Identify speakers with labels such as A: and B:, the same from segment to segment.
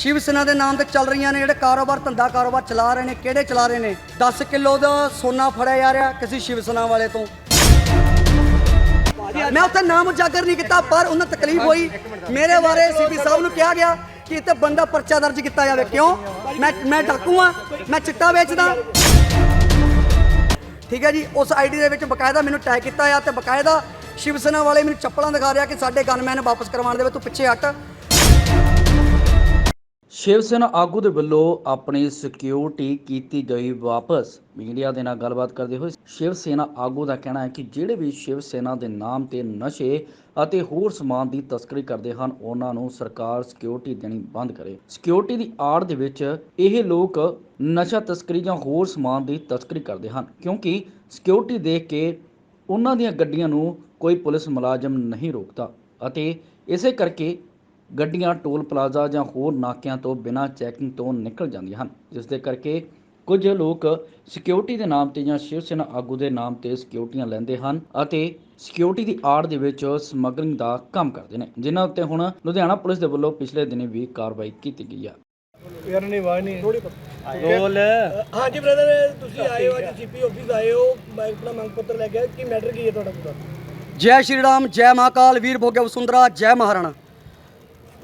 A: ਸ਼ਿਵ ਸੈਨਾ ਦੇ ਨਾਮ ਤੇ ਚੱਲ ਰਹੀਆਂ ਨੇ, ਜਿਹੜੇ ਕਾਰੋਬਾਰ, ਧੰਦਾ ਕਾਰੋਬਾਰ ਚਲਾ ਰਹੇ ਨੇ, ਕਿਹੜੇ ਚਲਾ ਰਹੇ ਨੇ? 10 ਕਿਲੋ ਦਾ ਸੋਨਾ ਫੜਿਆ ਜਾ ਰਿਹਾ ਕਿਸੇ ਸ਼ਿਵ ਸੈਨਾ ਵਾਲੇ ਤੋਂ। ਮੈਂ ਉੱਥੇ ਨਾਮ ਉਜਾਗਰ ਨਹੀਂ ਕੀਤਾ, ਪਰ ਉਹਨਾਂ ਤਕਲੀਫ ਹੋਈ। ਮੇਰੇ ਬਾਰੇ ਸੀਪੀ ਸਾਹਿਬ ਨੂੰ ਕਿਹਾ ਗਿਆ ਕਿ ਇੱਥੇ ਬੰਦਾ ਪਰਚਾ ਦਰਜ ਕੀਤਾ ਜਾਵੇ। ਕਿਉਂ? ਮੈਂ ਮੈਂ ਡਾਕੂ ਆ ਮੈਂ ਚਿੱਟਾ ਵੇਚਦਾ। ਠੀਕ ਹੈ ਜੀ, ਉਸ ਆਈਡੀ ਦੇ ਵਿੱਚ ਬਕਾਇਦਾ ਮੈਨੂੰ ਟੈਗ ਕੀਤਾ ਆ ਤੇ ਬਕਾਇਦਾ ਸ਼ਿਵ ਸੈਨਾ ਵਾਲੇ ਮੈਨੂੰ ਚੱਪਲਾਂ ਦਿਖਾ ਰਿਹਾ ਕਿ ਸਾਡੇ ਗਨਮੈਨ ਵਾਪਸ ਕਰਵਾਉਣ ਦੇ ਵਿੱਚ ਤੂੰ ਪਿੱਛੇ ਹਟ।
B: ਸ਼ਿਵ ਸੈਨਾ ਆਗੂ ਦੇ ਵੱਲੋਂ ਆਪਣੀ ਸਿਕਿਉਰਿਟੀ ਕੀਤੀ ਗਈ ਵਾਪਸ। ਮੀਡੀਆ ਦੇ ਨਾਲ ਗੱਲਬਾਤ ਕਰਦੇ ਹੋਏ ਸ਼ਿਵ ਸੈਨਾ ਆਗੂ ਦਾ ਕਹਿਣਾ ਹੈ ਕਿ ਜਿਹੜੇ ਵੀ ਸ਼ਿਵ ਸੈਨਾ ਦੇ ਨਾਮ ਤੇ ਨਸ਼ੇ ਅਤੇ ਹੋਰ ਸਮਾਨ ਦੀ ਤਸਕਰੀ ਕਰਦੇ ਹਨ, ਉਹਨਾਂ ਨੂੰ ਸਰਕਾਰ ਸਿਕਿਉਰਿਟੀ ਦੇਣੀ ਬੰਦ ਕਰੇ। ਸਿਕਿਉਰਿਟੀ ਦੀ ਆੜ ਦੇ ਵਿੱਚ ਇਹ ਲੋਕ ਨਸ਼ਾ ਤਸਕਰੀ ਜਾਂ ਹੋਰ ਸਮਾਨ ਦੀ ਤਸਕਰੀ ਕਰਦੇ ਹਨ, ਕਿਉਂਕਿ ਸਿਕਿਉਰਿਟੀ ਦੇਖ ਕੇ ਉਹਨਾਂ ਦੀਆਂ ਗੱਡੀਆਂ ਨੂੰ ਕੋਈ ਪੁਲਿਸ ਮੁਲਾਜ਼ਮ ਨਹੀਂ ਰੋਕਦਾ। ਅਤੇ ਇਸੇ ਕਰਕੇ ਗੱਡੀਆਂ ਟੋਲ ਪਲਾਜ਼ਾ ਜਾਂ ਹੋਰ ਨਾਕਿਆਂ ਤੋਂ ਬਿਨਾਂ ਚੈਕਿੰਗ ਤੋਂ ਨਿਕਲ ਜਾਂਦੀਆਂ ਹਨ ਜਿਸ ਦੇ ਕਰਕੇ ਕੁਝ ਲੋਕ ਸਿਕਿਉਰਿਟੀ ਦੇ ਨਾਮ ਤੇ ਜਾਂ ਸ਼ਿਵ ਸੈਨਾ ਆਗੂ ਦੇ ਨਾਮ ਤੇ ਸਿਕਿਉਰਿਟੀਆਂ ਲੈਂਦੇ ਹਨ ਅਤੇ ਸਿਕਿਉਰਿਟੀ ਦੀ ਆੜ ਦੇ ਵਿੱਚ ਸਮਗਲਿੰਗ ਦਾ ਕੰਮ ਕਰਦੇ ਨੇ ਜਿਨ੍ਹਾਂ ਉੱਤੇ ਹੁਣ ਲੁਧਿਆਣਾ ਪੁਲਿਸ ਦੇ ਵੱਲੋਂ ਪਿਛਲੇ ਦਿਨੀ ਵੀ ਕਾਰਵਾਈ ਕੀਤੀ ਗਈ ਹੈ
C: ਯਾਰ ਨਹੀਂ ਆਵਾਜ਼ ਨਹੀਂ ਥੋੜੀ
D: ਰੋਲ
C: ਹਾਂਜੀ ਬ੍ਰਦਰ ਤੁਸੀਂ ਆਏ ਹੋ ਅੱਜ ਜੀਪੀ ਆਫਿਸ ਆਏ ਹੋ। ਮੈਂ ਆਪਣਾ ਮੰਗ ਪੱਤਰ ਲੈ ਕੇ ਆਇਆ ਕੀ ਮੈਟਰ ਕੀ ਹੈ ਤੁਹਾਡਾ ਪੂਰਾ?
A: ਜੈ ਸ਼੍ਰੀ ਰਾਮ ਜੈ ਮਹਾਕਾਲ ਵੀਰ ਭੋਗੇ ਵਸੁੰਧਰਾ ਜੈ ਮਹਾਰਾਣਾ।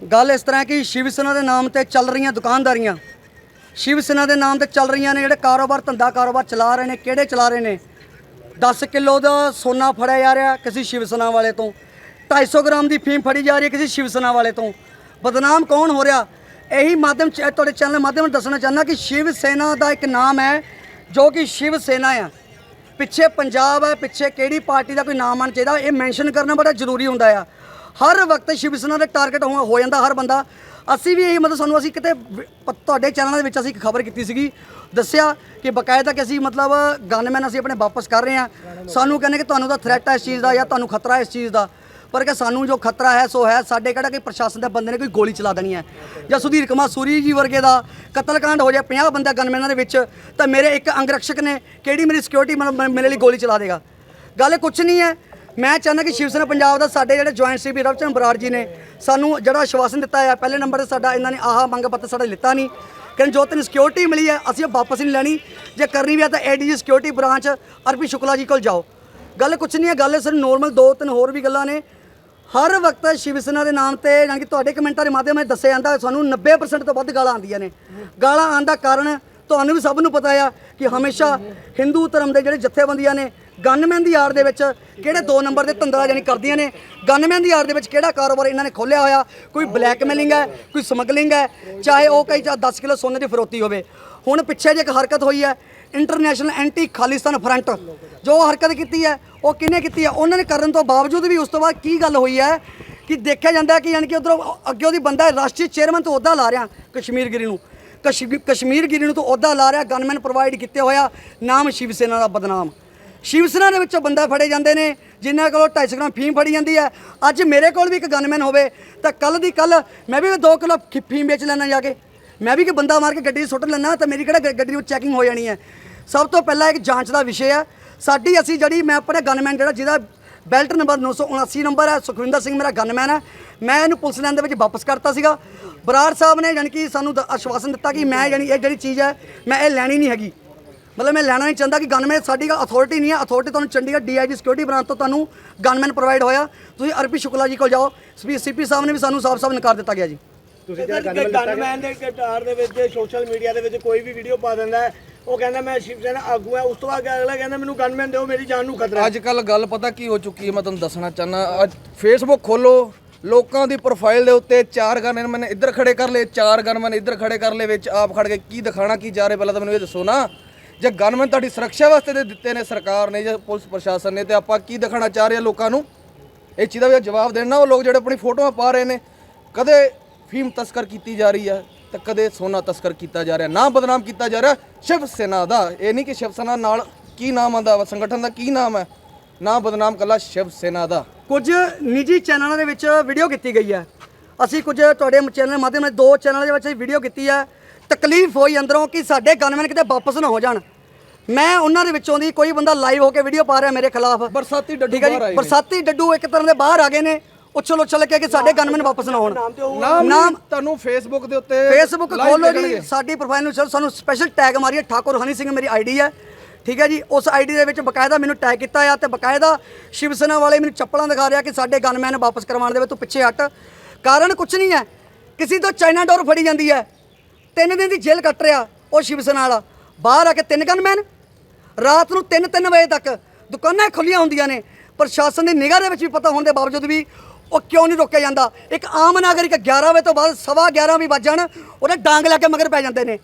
A: ਗੱਲ ਇਸ ਤਰ੍ਹਾਂ ਕਿ ਸ਼ਿਵ ਸੈਨਾ ਦੇ ਨਾਮ ਤੇ ਚੱਲ ਰਹੀਆਂ ਦੁਕਾਨਦਾਰੀਆਂ, ਸ਼ਿਵ ਸੈਨਾ ਦੇ ਨਾਮ ਤੇ ਚੱਲ ਰਹੀਆਂ ਨੇ ਜਿਹੜੇ ਕਾਰੋਬਾਰ, ਧੰਦਾ ਕਾਰੋਬਾਰ ਚਲਾ ਰਹੇ ਨੇ, ਕਿਹੜੇ ਚਲਾ ਰਹੇ ਨੇ? 10 ਕਿਲੋ ਦਾ ਸੋਨਾ ਫੜਿਆ ਜਾ ਰਿਹਾ ਕਿਸੇ ਸ਼ਿਵ ਸੈਨਾ ਵਾਲੇ ਤੋਂ। 250 ਗ੍ਰਾਮ ਦੀ ਫੀਮ ਫੜੀ ਜਾ ਰਹੀ ਹੈ ਕਿਸੇ ਸ਼ਿਵ ਸੈਨਾ ਵਾਲੇ ਤੋਂ। ਬਦਨਾਮ ਕੌਣ ਹੋ ਰਿਹਾ? ਇਹੀ ਮਾਧਿਅਮ ਤੁਹਾਡੇ ਚੈਨਲ ਮਾਧਿਅਮ ਦੱਸਣਾ ਚਾਹੁੰਦਾ ਕਿ ਸ਼ਿਵ ਸੈਨਾ ਦਾ ਇੱਕ ਨਾਮ ਹੈ, ਜੋ ਕਿ ਸ਼ਿਵ ਸੈਨਾ ਆ। ਪਿੱਛੇ ਪੰਜਾਬ ਹੈ, ਪਿੱਛੇ ਕਿਹੜੀ ਪਾਰਟੀ ਦਾ ਕੋਈ ਨਾਮ ਆਉਣਾ ਚਾਹੀਦਾ, ਇਹ ਮੈਂਸ਼ਨ ਕਰਨਾ ਬੜਾ ਜ਼ਰੂਰੀ ਹੁੰਦਾ ਆ। ਹਰ ਵਕਤ ਸ਼ਿਵ ਸੈਨਾ ਦੇ ਟਾਰਗੇਟ ਹੋ ਜਾਂਦਾ ਹਰ ਬੰਦਾ। ਅਸੀਂ ਵੀ ਇਹੀ ਮਤਲਬ ਸਾਨੂੰ ਅਸੀਂ ਕਿਤੇ ਪ- ਤੁਹਾਡੇ ਚੈਨਲ ਦੇ ਵਿੱਚ ਅਸੀਂ ਇੱਕ ਖਬਰ ਕੀਤੀ ਸੀਗੀ, ਦੱਸਿਆ ਕਿ ਬਕਾਇਦਾ ਕਿ ਅਸੀਂ ਮਤਲਬ ਗਨਮੈਨ ਅਸੀਂ ਆਪਣੇ ਵਾਪਸ ਕਰ ਰਹੇ ਹਾਂ। ਸਾਨੂੰ ਕਹਿੰਦੇ ਕਿ ਤੁਹਾਨੂੰ ਤਾਂ ਥ੍ਰੈਟ ਹੈ ਇਸ ਚੀਜ਼ ਦਾ ਜਾਂ ਤੁਹਾਨੂੰ ਖਤਰਾ ਹੈ ਇਸ ਚੀਜ਼ ਦਾ। ਪਰ ਕਿ ਸਾਨੂੰ ਜੋ ਖਤਰਾ ਹੈ, ਸੋ ਹੈ, ਸਾਡੇ ਕਿਹੜਾ ਕੋਈ ਪ੍ਰਸ਼ਾਸਨ ਦੇ ਬੰਦੇ ਨੇ ਕੋਈ ਗੋਲੀ ਚਲਾ ਦੇਣੀ ਹੈ। ਜਾਂ ਸੁਧੀਰ ਕੁਮਾਰ ਸੂਰੀ ਜੀ ਵਰਗੇ ਦਾ ਕਤਲकांड ਹੋ ਜਾਏ 50 ਬੰਦਾ ਗਨਮੈਨਾਂ ਦੇ ਵਿੱਚ, ਤਾਂ ਮੇਰੇ ਇੱਕ ਅੰਗਰਖਸ਼ਕ ਨੇ ਕਿਹੜੀ ਮੇਰੀ ਸਿਕਿਉਰਿਟੀ ਮੇਰੇ ਲਈ ਗੋਲੀ ਚਲਾ ਦੇਗਾ। ਗੱਲ ਕੁਛ ਨਹੀਂ ਹੈ ਮੈਂ ਚਾਹੁੰਦਾ ਕਿ ਸ਼ਿਵ ਸੈਨਾ ਪੰਜਾਬ ਦਾ ਸਾਡੇ ਜਿਹੜੇ joint C CP Ravchand Brar ji ਨੇ ਸਾਨੂੰ ਜਿਹੜਾ ਆਸ਼ਵਾਸਨ ਦਿੱਤਾ ਹੈ, ਪਹਿਲੇ ਨੰਬਰ ਤੇ ਸਾਡਾ ਇਹਨਾਂ ਨੇ ਆਹ ਮੰਗ ਪੱਤਰ ਸਾਡਾ ਲਿੱਤਾ ਨਹੀਂ। ਕਹਿੰਦੇ ਜੋ ਤੈਨੂੰ ਸਿਕਿਉਰਿਟੀ ਮਿਲੀ ਹੈ, ਅਸੀਂ ਉਹ ਵਾਪਸ ਨਹੀਂ ਲੈਣੀ। ਜੇ ਕਰਨੀ ਵੀ ਹੈ ਤਾਂ ADG security branch RP Shukla ji ਕੋਲ ਜਾਓ। ਗੱਲ ਕੁਛ ਨਹੀਂ ਹੈ, ਗੱਲ ਸਿਰਫ ਨੋਰਮਲ ਦੋ ਤਿੰਨ ਹੋਰ ਵੀ ਗੱਲਾਂ ਨੇ। ਹਰ ਵਕਤ ਸ਼ਿਵ ਸੈਨਾ ਦੇ ਨਾਮ ਤੇ ਯਾਨੀ ਕਿ ਤੁਹਾਡੇ ਕਮੈਂਟਾਂ ਦੇ ਮਾਧਿਅਮ ਨਾਲ ਦੱਸਿਆ ਜਾਂਦਾ ਸਾਨੂੰ 90% ਤੋਂ ਵੱਧ ਗਾਲਾਂ ਆਉਂਦੀਆਂ ਨੇ। ਗਾਲਾਂ ਆਉਣ ਦਾ ਕਾਰਨ ਤੁਹਾਨੂੰ ਵੀ ਸਭ ਨੂੰ ਪਤਾ ਆ ਕਿ ਹਮੇਸ਼ਾ ਹਿੰਦੂ ਧਰਮ ਦੇ ਜਿਹੜੇ ਜਥੇਬੰਦੀਆਂ ਨੇ ਗਨਮੈਨ ਦੀ ਆੜ ਦੇ ਵਿੱਚ ਕਿਹੜੇ ਦੋ ਨੰਬਰ ਦੇ ਧੰਦਾ ਯਾਨੀ ਕਰਦੀਆਂ ਨੇ? ਗਨਮੈਨ ਦੀ ਆੜ ਦੇ ਵਿੱਚ ਕਿਹੜਾ ਕਾਰੋਬਾਰ ਇਹਨਾਂ ਨੇ ਖੋਲਿਆ ਹੋਇਆ? ਕੋਈ ਬਲੈਕਮੇਲਿੰਗ ਹੈ, ਕੋਈ ਸਮਗਲਿੰਗ ਹੈ, ਚਾਹੇ ਉਹ ਕਈ ਚਾਹੇ 10 ਕਿਲੋ ਸੋਨੇ ਦੀ ਫਰੋਤੀ ਹੋਵੇ। ਹੁਣ ਪਿੱਛੇ ਜੇ ਇੱਕ ਹਰਕਤ ਹੋਈ ਹੈ ਇੰਟਰਨੈਸ਼ਨਲ ਐਂਟੀ ਖਾਲਿਸਤਾਨ ਫਰੰਟ ਜੋ ਹਰਕਤ ਕੀਤੀ ਹੈ, ਉਹ ਕਿਹਨੇ ਕੀਤੀ ਹੈ? ਉਹਨਾਂ ਨੇ ਕਰਨ ਤੋਂ ਬਾਵਜੂਦ ਵੀ ਉਸ ਤੋਂ ਬਾਅਦ ਕੀ ਗੱਲ ਹੋਈ ਹੈ ਕਿ ਦੇਖਿਆ ਜਾਂਦਾ ਕਿ ਯਾਨੀ ਕਿ ਉਧਰੋਂ ਅੱਗੇ ਉਹਦੀ ਬੰਦਾ ਰਾਸ਼ਟਰੀ ਚੇਅਰਮੈਨ ਤੋਂ ਅਹੁਦਾ ਲਾ ਰਿਹਾ ਕਸ਼ਮੀਰ ਗਿਰੀ ਨੂੰ। ਕਸ਼ਮੀ- ਕਸ਼ਮੀਰ ਗਿਰੀ ਨੂੰ ਤੋਂ ਅਹੁਦਾ ਲਾ ਰਿਹਾ ਗਨਮੈਨ ਪ੍ਰੋਵਾਈਡ ਕੀਤੇ ਹੋਇਆ, ਨਾਮ ਸ਼ਿਵ ਸੈਨਾ ਦਾ ਬਦਨਾਮ। ਸ਼ਿਵ ਸੈਨਾ ਦੇ ਵਿੱਚੋਂ ਬੰਦਾ ਫੜੇ ਜਾਂਦੇ ਨੇ, ਜਿਨ੍ਹਾਂ ਕੋਲੋਂ 250 ਗ੍ਰਾਮ ਫੀਮ ਫੜੀ ਜਾਂਦੀ ਹੈ। ਅੱਜ ਮੇਰੇ ਕੋਲ ਵੀ ਇੱਕ ਗਨਮੈਨ ਹੋਵੇ, ਤਾਂ ਕੱਲ ਦੀ ਕੱਲ ਮੈਂ ਵੀ 2 ਕਿਲੋ ਖੀ- ਫੀਮ ਵੇਚ ਲੈਣਾ ਜਾ ਕੇ। ਮੈਂ ਵੀ ਕਿ ਬੰਦਾ ਮਾਰ ਕੇ ਗੱਡੀ 'ਚ ਸੁੱਟ ਲੈਣਾ ਤਾਂ ਮੇਰੀ ਕਿਹੜਾ ਗ- ਗੱਡੀ ਵਿੱਚ ਚੈਕਿੰਗ ਹੋ ਜਾਣੀ ਹੈ? ਸਭ ਤੋਂ ਪਹਿਲਾਂ ਇੱਕ ਜਾਂਚ ਦਾ ਵਿਸ਼ੇ ਹੈ ਸਾਡੀ ਅਸੀਂ ਜਿਹੜੀ, ਮੈਂ ਆਪਣੇ ਗਨਮੈਨ ਜਿਹੜਾ, ਜਿਹਦਾ ਬੈਲਟ ਨੰਬਰ 979 ਨੰਬਰ ਹੈ, ਸੁਖਵਿੰਦਰ ਸਿੰਘ ਮੇਰਾ ਗਨਮੈਨ ਹੈ ਮੈਂ ਇਹਨੂੰ ਪੁਲਿਸ ਲਾਈਨ ਦੇ ਵਿੱਚ ਵਾਪਸ ਕਰਤਾ ਸੀਗਾ। ਬਰਾੜ ਸਾਹਿਬ ਨੇ ਯਾਨੀ ਕਿ ਸਾਨੂੰ ਦ- ਆਸ਼ਵਾਸਨ ਦਿੱਤਾ ਕਿ ਮੈਂ ਯਾਨੀ ਇਹ ਜਿਹੜੀ ਚੀਜ਼ ਹੈ, ਮੈਂ ਇਹ ਲੈਣੀ ਨਹੀਂ ਹੈਗੀ। ਮਤਲਬ ਮੈਂ ਲੈਣਾ ਨਹੀਂ ਚਾਹੁੰਦਾ ਕਿ ਗਨਮੈਨ ਸਾਡੀ ਅਥਾਰਟੀ ਨਹੀਂ ਹੈ। ਅਥਾਰਟੀ ਤੁਹਾਨੂੰ ਚੰਡੀਗੜ੍ਹ ਡੀਆਈਜੀ ਸਿਕਿਉਰਿਟੀ ਬ੍ਰਾਂਚ ਤੋਂ ਤੁਹਾਨੂੰ ਗਨਮੈਨ ਪ੍ਰੋਵਾਈਡ ਹੋਇਆ। ਤੁਸੀਂ ਅਰਪੀ ਸ਼ੁਕਲਾ ਜੀ ਕੋਲ ਜਾਓ। ਸੀਪੀ ਸਾਹਿਬ ਨੇ ਵੀ ਸਾਨੂੰ ਸਾਫ਼-ਸਾਫ਼ ਨਕਾਰ ਦਿੱਤਾ ਗਿਆ ਜੀ।
C: ਤੁਸੀਂ ਜਿਹੜਾ ਗਨਮੈਨ ਦੇ ਕਟਾਰ ਦੇ ਵਿੱਚ ਸੋਸ਼ਲ ਮੀਡੀਆ ਦੇ ਵਿੱਚ ਕੋਈ ਵੀ ਵੀਡੀਓ ਪਾ ਦਿੰਦਾ ਹੈ। ਉਹ ਕਹਿੰਦਾ ਮੈਂ ਸ਼ਿਵ ਸੈਨਾ ਆਗੂ ਹਾਂ। ਉਸ ਤੋਂ ਬਾਅਦ ਅਗਲਾ ਕਹਿੰਦਾ ਮੈਨੂੰ ਗਨਮੈਨ ਦਿਓ ਮੇਰੀ ਜਾਨ ਨੂੰ ਖਤਰਾ ਹੈ।
D: ਅੱਜ ਕੱਲ ਗੱਲ ਪਤਾ ਕੀ ਹੋ ਚੁੱਕੀ ਹੈ ਮੈਂ ਤੁਹਾਨੂੰ ਦੱਸਣਾ ਚਾਹਨਾ ਅੱਜ ਫੇਸਬੁੱਕ ਖੋਲੋ ਲੋਕਾਂ ਦੀ ਪ੍ਰੋਫਾਈਲ ਦੇ ਉੱਤੇ ਚਾਰ ਗਨ ਮੈਨੇ ਇੱਧਰ ਖੜੇ ਕਰ ਲਏ ਚਾਰ ਗਨ ਮੈਨੇ ਇੱਧਰ ਖੜੇ ਕਰ ਲਏ ਵਿੱਚ ਆਪ ਖੜ ਕੇ ਕੀ ਦਿਖਾਣਾ ਕੀ ਜਾ ਰਿਹਾ ਪਹਿਲਾਂ ਤਾਂ ਮੈਨੂੰ ਇਹ ਦੱਸੋ ਨਾ। ਜੇ ਗਨਮੈਨ ਤੁਹਾਡੀ ਸੁਰੱਖਿਆ ਵਾਸਤੇ ਦੇ ਦਿੱਤੇ ਨੇ ਸਰਕਾਰ ਨੇ ਜਾਂ ਪੁਲਿਸ ਪ੍ਰਸ਼ਾਸਨ ਨੇ, ਤੇ ਆਪਾਂ ਕੀ ਦਿਖਾਣਾ ਚਾਹ ਰਹੇ ਹਾਂ ਲੋਕਾਂ ਨੂੰ? ਇਹ ਚੀਜ਼ ਦਾ ਵੀ ਜਵਾਬ ਨਾ, ਉਹ ਲੋਕ ਜਿਹੜੇ ਆਪਣੀ ਫੋਟੋਆਂ ਪਾ ਰਹੇ ਨੇ, ਕਦੇ ਫੀਮ ਤਸਕਰ ਕੀਤੀ ਜਾ ਰਹੀ ਹੈ ਤੇ ਕਦੇ ਸੋਨਾ ਤਸਕਰ ਕੀਤਾ ਜਾ ਰਿਹਾ, ਨਾ ਬਦਨਾਮ ਕੀਤਾ ਜਾ ਰਿਹਾ, ਸ਼ਿਵ ਸੈਨਾ ਦਾ। ਇਹ ਨਹੀਂ ਕਿ ਸ਼ਿਵ ਸੈਨਾ ਨਾਲ ਕੀ ਨਾਮ ਆਂਦਾ ਵਾ, ਸੰਗਠਨ ਦਾ ਕੀ ਨਾਮ ਹੈ? ਨਾ ਬਦਨਾਮ ਕੱਲਾ ਸ਼ਿਵ ਸੈਨਾ ਦਾ।
A: ਕੁਝ ਨਿੱਜੀ ਚੈਨਲਾਂ ਦੇ ਵਿੱਚ ਵੀਡੀਓ ਕੀਤੀ ਗਈ ਹੈ। ਅਸੀਂ ਕੁਝ ਤੁਹਾਡੇ ਚੈਨਲ ਮਾਧਿਅਮ ਨਾਲ ਦੋ ਚੈਨਲਾਂ ਦੇ ਵਿੱਚ ਵੀਡੀਓ ਕੀਤੀ ਹੈ। ਤਕਲੀਫ ਹੋਈ ਅੰਦਰੋਂ ਕਿ ਸਾਡੇ ਗਨਮੈਨ ਕਿਤੇ ਵਾਪਸ ਨਾ ਹੋ ਜਾਣ। ਮੈਂ ਉਹਨਾਂ ਦੇ ਵਿੱਚੋਂ ਦੀ ਕੋਈ ਬੰਦਾ ਲਾਈਵ ਹੋ ਕੇ ਵੀਡੀਓ ਪਾ ਰਿਹਾ ਮੇਰੇ ਖਿਲਾਫ।
D: ਬਰਸਾਤੀ ਡੱਡੂ
A: ਠੀਕ ਹੈ
D: ਬਾਹਰ ਆਏ
A: ਜੀ
D: ਨੇ।
A: ਬਰਸਾਤੀ ਡੱਡੂ ਇੱਕ ਤਰ੍ਹਾਂ ਦੇ ਬਾਹਰ ਆ ਗਏ ਨੇ ਉਛਲ ਉਛਲ ਕੇ ਕਿ ਸਾਡੇ ਗਨਮੈਨ ਵਾਪਸ ਨਾ ਹੋਣ।
C: ਨਾਮ
D: ਤੁਹਾਨੂੰ ਫੇਸਬੁੱਕ ਦੇ ਉੱਤੇ
A: ਫੇਸਬੁੱਕ
D: live
A: ਖੋਲੋ ਜੀ। ਸਾਡੀ ਪ੍ਰੋਫਾਈਲ ਨੂੰ ਚਲੋ ਸਾਨੂੰ ਸਪੈਸ਼ਲ ਟੈਗ ਮਾਰੀਏ। ਠਾਕੁਰ ਹਨੀ ਸਿੰਘ ਮੇਰੀ ਆਈਡੀ ਹੈ। ਠੀਕ ਹੈ ਜੀ? ਉਸ ਆਈਡੀ ਦੇ ਵਿੱਚ ਬਕਾਇਦਾ ਮੈਨੂੰ ਟੈਗ ਕੀਤਾ ਆ ਤੇ ਬਕਾਇਦਾ ਸ਼ਿਵ ਸੈਨਾ ਵਾਲੇ ਮੈਨੂੰ ਚੱਪਲਾਂ ਦਿਖਾ ਰਿਹਾ ਕਿ ਸਾਡੇ ਗਨਮੈਨ ਵਾਪਸ ਕਰਵਾਉਣ ਦੇ ਵਿੱਚ ਤੂੰ ਪਿੱਛੇ ਹਟ। ਕਾਰਨ ਕੁਛ ਨਹੀਂ ਹੈ। ਕਿਸੇ ਤੋਂ ਚਾਈਨਾ ਡੋਰ ਫੜੀ ਜਾਂਦੀ ਹੈ। ਤਿੰਨ ਦਿਨ ਦੀ ਜੇਲ੍ਹ ਕੱਟ ਰਿਹਾ ਉਹ ਸ਼ਿਵ ਸੈਨਾ ਵਾਲਾ ਬਾਹਰ ਆ ਕੇ ਤਿੰਨ ਗਨਮੈਨ ਰਾਤ ਨੂੰ 3-3 ਵਜੇ ਤੱਕ ਦੁਕਾਨਾਂ ਖੁੱਲੀਆਂ ਹੁੰਦੀਆਂ ਨੇ। ਪ੍ਰਸ਼ਾਸਨ ਦੀ ਨਿਗਾਹ ਦੇ ਵਿੱਚ ਵੀ ਪਤਾ ਹੋਣ ਦੇ ਬਾਵਜੂਦ ਵੀ ਉਹ ਕਿਉਂ ਨਹੀਂ ਰੋਕਿਆ ਜਾਂਦਾ। ਇੱਕ ਆਮ ਨਾਗਰਿਕ 11 ਵਜੇ ਤੋਂ ਬਾਅਦ ਸਵਾ 11 ਵੀ ਵੱਜ ਜਾਣ, ਉਹਦੇ ਡਾਂਗ ਲਾ ਕੇ ਮਗਰ ਪੈ ਜਾਂਦੇ ਨੇ।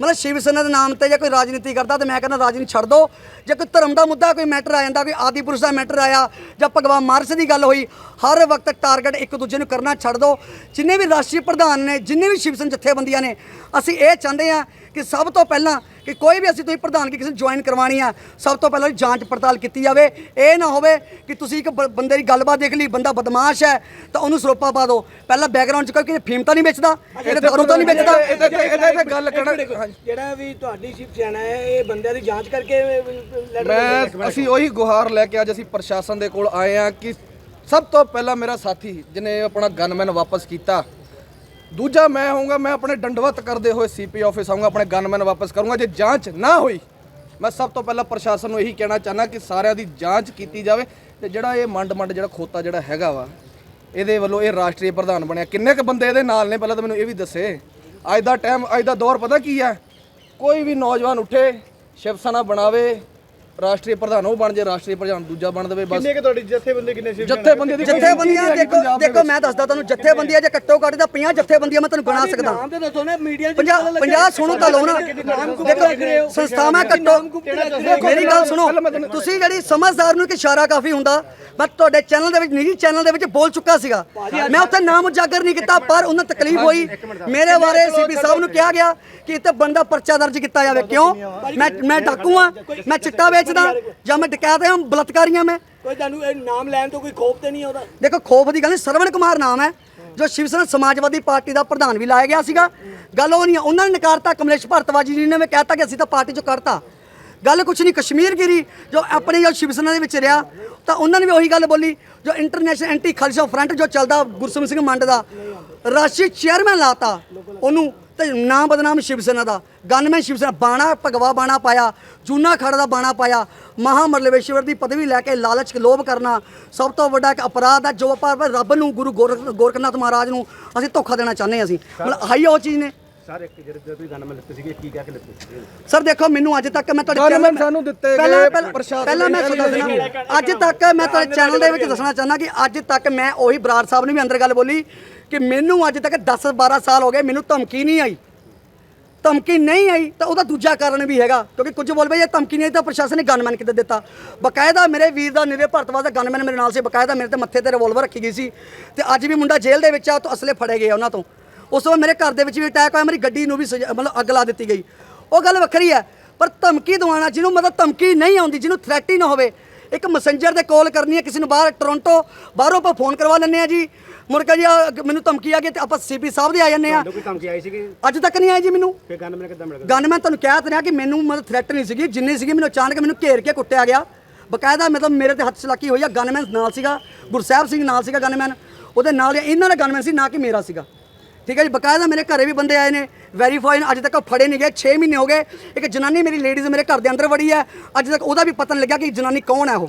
A: ਮਤਲਬ ਸ਼ਿਵ ਸੈਨਾ ਦੇ ਨਾਮ ਤੇ ਜੇ ਕੋਈ ਰਾਜਨੀਤੀ ਕਰਦਾ ਤੇ ਮੈਂ ਕਹਿੰਦਾ ਰਾਜਨੀਤੀ ਛੱਡ ਦਿਓ ਜੇ ਕੋਈ ਧਰਮ ਦਾ ਮੁੱਦਾ, ਕੋਈ ਮੈਟਰ ਆ ਜਾਂਦਾ, ਕੋਈ ਆਦੀ ਪੁਰਸ਼ ਦਾ ਮੈਟਰ ਆਇਆ ਜਾਂ ਭਗਵਾਨ ਮਾਰਸ ਦੀ ਗੱਲ ਹੋਈ, ਹਰ ਵਕਤ ਟਾਰਗੇਟ ਇੱਕ ਦੂਜੇ ਨੂੰ ਕਰਨਾ ਛੱਡ ਦਿਓ ਜਿੰਨੇ ਵੀ ਰਾਸ਼ਟਰੀ ਪ੍ਰਧਾਨ ਨੇ, ਜਿੰਨੇ ਵੀ ਸ਼ਿਵ ਸੈਨਾ ਜਥੇਬੰਦੀਆਂ ਨੇ, ਅਸੀਂ ਇਹ ਚਾਹੁੰਦੇ ਆ ਕਿ ਸਭ ਤੋਂ ਪਹਿਲਾਂ ਕਿ ਕੋਈ ਵੀ ਅਸੀਂ ਤੁਸੀਂ ਪ੍ਰਧਾਨਗੀ ਕਿਸੇ ਨੂੰ ਜੁਆਇਨ ਕਰਵਾਉਣੀ ਆ ਸਭ ਤੋਂ ਪਹਿਲਾਂ ਉਹਦੀ ਜਾਂਚ ਪੜਤਾਲ ਕੀਤੀ ਜਾਵੇ। ਇਹ ਨਾ ਹੋਵੇ ਕਿ ਤੁਸੀਂ ਇੱਕ ਬ- ਬੰਦੇ ਦੀ ਗੱਲਬਾਤ ਦੇਖ ਲਈ ਬੰਦਾ ਬਦਮਾਸ਼ ਹੈ ਤਾਂ ਉਹਨੂੰ ਸਰੋਪਾ ਪਾ ਦਿਓ। ਪਹਿਲਾਂ ਬੈਕਗ੍ਰਾਉਂਡ 'ਚ ਕੋਈ ਕਿਸੇ ਫੀਮ ਤਾਂ ਨਹੀਂ ਵੇਚਦਾ ਇਹਦੇ ਦਾਰੂ ਤਾਂ ਨਹੀਂ ਵੇਚਦਾ।
D: ਇਹਦੇ ਤੇ ਇਹਦੇ ਤੇ ਗੱਲ ਕਰਨਾ।
C: ਜਿਹੜਾ ਵੀ ਤੁਹਾਡੀ ਸ਼ਿਵ ਸੈਨਾ ਹੈ ਇਹ ਬੰਦਿਆਂ ਦੀ ਜਾਂਚ ਕਰਕੇ ਲੈਟਰ
D: ਮੈਂ ਅਸੀਂ ਉਹੀ ਗੁਹਾਰ ਲੈ ਕੇ ਅੱਜ ਅਸੀਂ ਪ੍ਰਸ਼ਾਸਨ ਦੇ ਕੋਲ ਆਏ ਆ ਕਿ ਸਭ ਤੋਂ ਪਹਿਲਾਂ ਮੇਰਾ ਸਾਥੀ ਜਿਹਨੇ ਆਪਣਾ ਗਨਮੈਨ ਵਾਪਸ ਕੀਤਾ ਦੂਜਾ ਮੈਂ ਹੋਊਂਗਾ, ਮੈਂ ਆਪਣੇ ਦੰਡਵਤ ਕਰਦੇ ਹੋਏ ਸੀਪੀ ਆਫਿਸ ਆਊਂਗਾ, ਆਪਣੇ ਗਨਮੈਨ ਵਾਪਸ ਕਰੂੰਗਾ। ਜੇ ਜਾਂਚ ਨਾ ਹੋਈ, ਮੈਂ ਸਭ ਤੋਂ ਪਹਿਲਾਂ ਪ੍ਰਸ਼ਾਸਨ ਨੂੰ ਇਹੀ ਕਹਿਣਾ ਚਾਹਨਾ ਕਿ ਸਾਰਿਆਂ ਦੀ ਜਾਂਚ ਕੀਤੀ ਜਾਵੇ ਤੇ ਜਿਹੜਾ ਇਹ ਮੰਡ ਮੰਡ ਜਿਹੜਾ ਖੋਤਾ ਜਿਹੜਾ ਹੈਗਾ ਵਾ, ਇਹਦੇ ਵੱਲੋਂ ਇਹ ਰਾਸ਼ਟਰੀ ਪ੍ਰਧਾਨ ਬਣਿਆ। ਕਿੰਨੇ ਕ ਬੰਦੇ ਇਹਦੇ ਨਾਲ ਨੇ, ਪਹਿਲਾਂ ਤਾਂ ਮੈਨੂੰ ਇਹ ਵੀ ਦੱਸੇ। ਅੱਜ ਦਾ ਟਾਈਮ ਅੱਜ ਦਾ ਦੌਰ ਪਤਾ ਕੀ ਹੈ ਕੋਈ ਵੀ ਨੌਜਵਾਨ ਉੱਠੇ ਸ਼ਿਵ ਸੈਨਾ ਬਣਾਵੇ ਰਾਸ਼ਟਰੀ ਪ੍ਰਧਾਨ ਉਹ ਬਣ ਜੇ ਰਾਸ਼ਟਰੀ ਪ੍ਰਧਾਨ ਦੂਜਾ ਬਣ ਦੇਵੇ ਬਸ।
C: ਕਿ ਤੁਹਾਡੀ ਜਥੇਬੰਦੀ ਕਿੰਨੇ ਸ਼ਿਵ
D: ਜੱਥੇਬੰਦੀ ਦੀ
A: ਜਥੇਬੰਦੀਆਂ ਦੇਖੋ ਦੇਖੋ ਮੈਂ ਦੱਸਦਾ ਤੁਹਾਨੂੰ ਜਥੇਬੰਦੀਆਂ ਜੇ ਘੱਟੋ ਘੱਟ ਦਾ 50 ਜਥੇਬੰਦੀਆਂ ਮੈਂ ਤੁਹਾਨੂੰ ਗਿਣਾ ਸਕਦਾ।
C: ਨਾਮ ਤੇ ਦੱਸੋ ਨਾ ਮੀਡੀਆ 'ਚ
A: 50 50 ਸੁਣੋ ਤਾਂ ਲਓ ਨਾ। ਦੇਖੋ ਸੰਸਥਾਵਾਂ ਘੱਟੋ ਮੇਰੀ ਗੱਲ ਸੁਣੋ ਤੁਸੀਂ ਜਿਹੜੀ ਸਮਝਦਾਰ ਨੂੰ ਇੱਕ ਇਸ਼ਾਰਾ ਕਾਫੀ ਹੁੰਦਾ ਮੈਂ ਤੁਹਾਡੇ ਚੈਨਲ ਦੇ ਵਿੱਚ ਨਿੱਜੀ ਚੈਨਲ ਦੇ ਵਿੱਚ ਬੋਲ ਚੁੱਕਾ ਸੀਗਾ। ਮੈਂ ਉੱਥੇ ਨਾਮ ਉਜਾਗਰ ਨਹੀਂ ਕੀਤਾ ਪਰ ਉਹਨਾਂ ਤਕਲੀਫ ਹੋਈ। ਮੇਰੇ ਬਾਰੇ ਸੀਪੀ ਸਾਹਿਬ ਨੂੰ ਕਿਹਾ ਗਿਆ ਕਿ ਇੱਥੇ ਬੰਦਾ ਪਰਚਾ ਦਰਜ ਕੀਤਾ ਜਾਵੇ। ਕਿਉਂ? ਮੈਂ ਮੈਂ ਡਾਕੂ ਆ ਮੈਂ ਚਿੱਟਾ ਵੇਚਦਾ ਜਾਂ ਮੈਂ ਡਕੈਤ ਹਾਂ ਬਲਤਕਾਰੀਆਂ ਮੈਂ।
C: ਕੋਈ ਤੁਹਾਨੂੰ ਇਹ ਨਾਮ ਲੈਣ ਤੋਂ ਕੋਈ ਖੋਫ ਤੇ ਨਹੀਂ ਉਹਦਾ?
A: ਦੇਖੋ ਖੋਫ ਦੀ ਗੱਲ ਨਹੀਂ ਸਰਵਣ ਕੁਮਾਰ ਨਾਮ ਹੈ ਜੋ ਸ਼ਿਵ ਸੈਨਾ ਸਮਾਜਵਾਦੀ ਪਾਰਟੀ ਦਾ ਪ੍ਰਧਾਨ ਵੀ ਲਾਇਆ ਗਿਆ ਸੀਗਾ। ਗੱਲ ਉਹ ਨਹੀਂ ਉਹਨਾਂ ਨੇ ਨਕਾਰਤਾ ਕਮਲੇਸ਼ ਭਾਰਤਵਾਜੀ ਜੀ ਨੇ ਵੀ ਕਹਿਤਾ ਕਿ ਅਸੀਂ ਤਾਂ ਪਾਰਟੀ ਚੋਂ ਕੱਢਤਾ। ਗੱਲ ਕੁਛ ਨਹੀਂ ਕਸ਼ਮੀਰ ਗਿਰੀ ਜੋ ਆਪਣੇ ਜੋ ਸ਼ਿਵ ਸੈਨਾ ਦੇ ਵਿੱਚ ਰਿਹਾ ਤਾਂ ਉਹਨਾਂ ਨੇ ਵੀ ਉਹੀ ਗੱਲ ਬੋਲੀ ਜੋ ਇੰਟਰਨੈਸ਼ਨਲ ਐਂਟੀ ਖਾਲਸਾ ਫਰੰਟ ਜੋ ਚੱਲਦਾ ਗੁਰਸਿਮਰਨ ਸਿੰਘ ਮੰਡ ਦਾ ਰਾਸ਼ਟਰੀ ਚੇਅਰਮੈਨ ਲਾਤਾ ਉਹਨੂੰ ਤੇ ਨਾਮ ਬਦਨਾਮ ਸ਼ਿਵ ਸੈਨਾ ਦਾ। ਗਨਮੈਨ ਸ਼ਿਵ ਸੈਨਾ ਬਾਣਾ ਭਗਵਾ ਬਾਣਾ ਪਾਇਆ, ਜੂਨਾ ਖੜ ਦਾ ਬਾਣਾ ਪਾਇਆ। ਮਹਾਮਰਲਵੇਸ਼ਵਰ ਦੀ ਪਦਵੀ ਲੈ ਕੇ ਲਾਲਚ ਲੋਭ ਕਰਨਾ ਸਭ ਤੋਂ ਵੱਡਾ ਇੱਕ ਅਪਰਾਧ ਹੈ, ਜੋ ਆਪਾਂ ਰੱਬ ਨੂੰ, ਗੁਰੂ ਗੋਰਖ, ਗੋਰਖਨਾਥ ਮਹਾਰਾਜ ਨੂੰ ਅਸੀਂ ਧੋਖਾ ਦੇਣਾ ਚਾਹੁੰਦੇ ਹਾਂ ਅਸੀਂ। ਮਤਲਬ ਆਹੀ ਉਹ ਚੀਜ਼ ਨੇ।
E: ਸਰ ਇੱਕ ਜਿਹੜੇ ਜਦੋਂ ਤੁਸੀਂ ਗਨ ਮੈਂ ਲਿੱਤੇ ਸੀਗੇ ਕੀ ਕਹਿ ਕੇ ਲਿੱਤੇ ਸੀਗੇ?
A: ਸਰ ਦੇਖੋ ਮੈਨੂੰ ਅੱਜ ਤੱਕ ਮੈਂ ਤੁਹਾਡੇ channel-
D: ਸਾਨੂੰ ਦਿੱਤੇ
A: ਪਹਿਲਾਂ-
D: ਗਏ
A: ਪਹਿਲਾਂ-
D: ਪ੍ਰਸ਼ਾਸਨ
A: ਪਹਿਲਾਂ ਮੈਂ ਤੁਹਾਨੂੰ ਦੱਸਣਾ ਅੱਜ ਤੱਕ ਮੈਂ ਤੁਹਾਡੇ ਚੈਨਲ ਦੇ ਵਿੱਚ ਦੱਸਣਾ ਚਾਹੁੰਦਾ ਕਿ ਅੱਜ ਤੱਕ ਮੈਂ ਉਹੀ ਬਰਾੜ ਸਾਹਿਬ ਨੇ ਵੀ ਅੰਦਰ ਗੱਲ ਬੋਲੀ ਕਿ ਮੈਨੂੰ ਅੱਜ ਤੱਕ 10 12 ਸਾਲ ਹੋ ਗਏ ਮੈਨੂੰ ਧਮਕੀ ਨਹੀਂ ਆਈ। ਧਮਕੀ ਨਹੀਂ ਆਈ ਤਾਂ ਉਹਦਾ ਦੂਜਾ ਕਾਰਨ ਵੀ ਹੈਗਾ ਕਿਉਂਕਿ ਕੁਝ ਬੋਲ ਬਈ ਇਹ ਧਮਕੀ ਨਹੀਂ ਆਈ ਤਾਂ ਪ੍ਰਸ਼ਾਸਨ ਨੇ ਗਨਮੈਨ ਕਿੱਦਾਂ ਦਿੱਤਾ। ਬਕਾਇਦਾ ਮੇਰੇ ਵੀਰ ਦਾ ਨਿਰੇ ਭਾਰਤਵਾਜ ਦਾ ਗਨਮੈਨ ਮੇਰੇ ਨਾਲ ਸੀ ਬਕਾਇਦਾ ਮੇਰੇ ਤੇ ਮੱਥੇ ਤੇ ਰਿਵੋਲਵਰ ਰੱਖੀ ਗਈ ਸੀ। ਤੇ ਅੱਜ ਵੀ ਮੁੰਡਾ ਜੇਲ੍ਹ ਦੇ ਵਿੱਚ ਆ ਉਹ ਤੋਂ ਅਸਲੇ ਫੜੇ ਗਏ ਉਹਨਾਂ ਤੋਂ। ਉਸ ਤੋਂ ਬਾਅਦ ਮੇਰੇ ਘਰ ਦੇ ਵਿੱਚ ਵੀ ਅਟੈਕ ਹੋਇਆ ਮੇਰੀ ਗੱਡੀ ਨੂੰ ਵੀ ਸਜਾ- ਮਤਲਬ ਅੱਗ ਲਾ ਦਿੱਤੀ ਗਈ। ਉਹ ਗੱਲ ਵੱਖਰੀ ਹੈ ਪਰ ਧਮਕੀ ਦਵਾਉਣਾ ਜਿਹਨੂੰ ਮਤਲਬ ਧਮਕੀ ਨਹੀਂ ਆਉਂਦੀ ਜਿਹਨੂੰ ਥ੍ਰੈਟ ਹੀ ਨਾ ਹੋਵੇ ਇੱਕ ਮੈਸੇਂਜਰ ਤੇ ਕਾਲ ਕਰਨੀ ਹੈ ਕਿਸੇ ਨੂੰ ਬਾਹਰ ਟੋਰਾਂਟੋ ਬਾਹਰੋਂ ਆਪਾਂ ਫੋਨ ਕਰਵਾ ਲੈਂਦੇ ਆ ਜੀ। ਮੁਰਕਾ ਜੀ ਆਹ ਮੈਨੂੰ ਧਮਕੀ ਆ ਗਈ ਤੇ ਆਪਾਂ ਸੀਪੀ ਸਾਹਿਬ ਦੇ ਆ ਜਾਂਦੇ ਆ
E: ਕੋਈ ਧਮਕੀ ਆਈ ਸੀਗੀ?
A: ਅੱਜ ਤੱਕ ਨਹੀਂ ਆਈ ਜੀ ਮੈਨੂੰ।
E: ਫਿਰ ਗਨ ਮੈਂ ਕਿੱਦਾਂ ਮਿਲ ਗਿਆ?
A: ਗਨ ਮੈਂ ਤੁਹਾਨੂੰ ਕਹਿ ਤਾ ਰਿਹਾ ਕਿ ਮੈਨੂੰ ਮਤਲਬ ਥ੍ਰੈਟ ਨਹੀਂ ਸੀਗੀ ਜਿੰਨੀ ਸੀਗੀ ਮੈਨੂੰ ਅਚਾਨਕ ਮੈਨੂੰ ਘੇਰ ਕੇ ਕੁੱਟਿਆ ਗਿਆ। ਬਕਾਇਦਾ ਮਤਲਬ ਮੇਰੇ ਤੇ ਹੱਥ ਚਲਾਕੀ ਹੋਈ ਆ ਗਨਮੈਨ ਨਾਲ ਸੀਗਾ ਗੁਰਸਹਿਬ ਸਿੰਘ ਨਾਲ ਸੀਗਾ ਗਨਮੈਨ ਉਹਦੇ ਨਾਲ ਇਹਨਾਂ ਦਾ ਗਨਮੈਨ ਸੀ ਨਾ ਕਿ ਮੇਰਾ ਸੀਗਾ। ਠੀਕ ਹੈ ਜੀ, ਬਕਾਇਦਾ ਮੇਰੇ ਘਰੇ ਵੀ ਬੰਦੇ ਆਏ ਨੇ ਵੈਰੀਫਾਈ ਅੱਜ ਤੱਕ ਉਹ ਫੜੇ ਨਹੀਂ ਗਏ 6 ਮਹੀਨੇ ਹੋ ਗਏ, ਇੱਕ ਜਨਾਨੀ ਮੇਰੀ ਲੇਡੀਜ਼ ਮੇਰੇ ਘਰ ਦੇ ਅੰਦਰ ਵੜੀ ਹੈ, ਅੱਜ ਤੱਕ ਉਹਦਾ ਵੀ ਪਤਾ ਨਹੀਂ ਲੱਗਿਆ ਕਿ ਜਨਾਨੀ ਕੌਣ ਹੈ ਉਹ।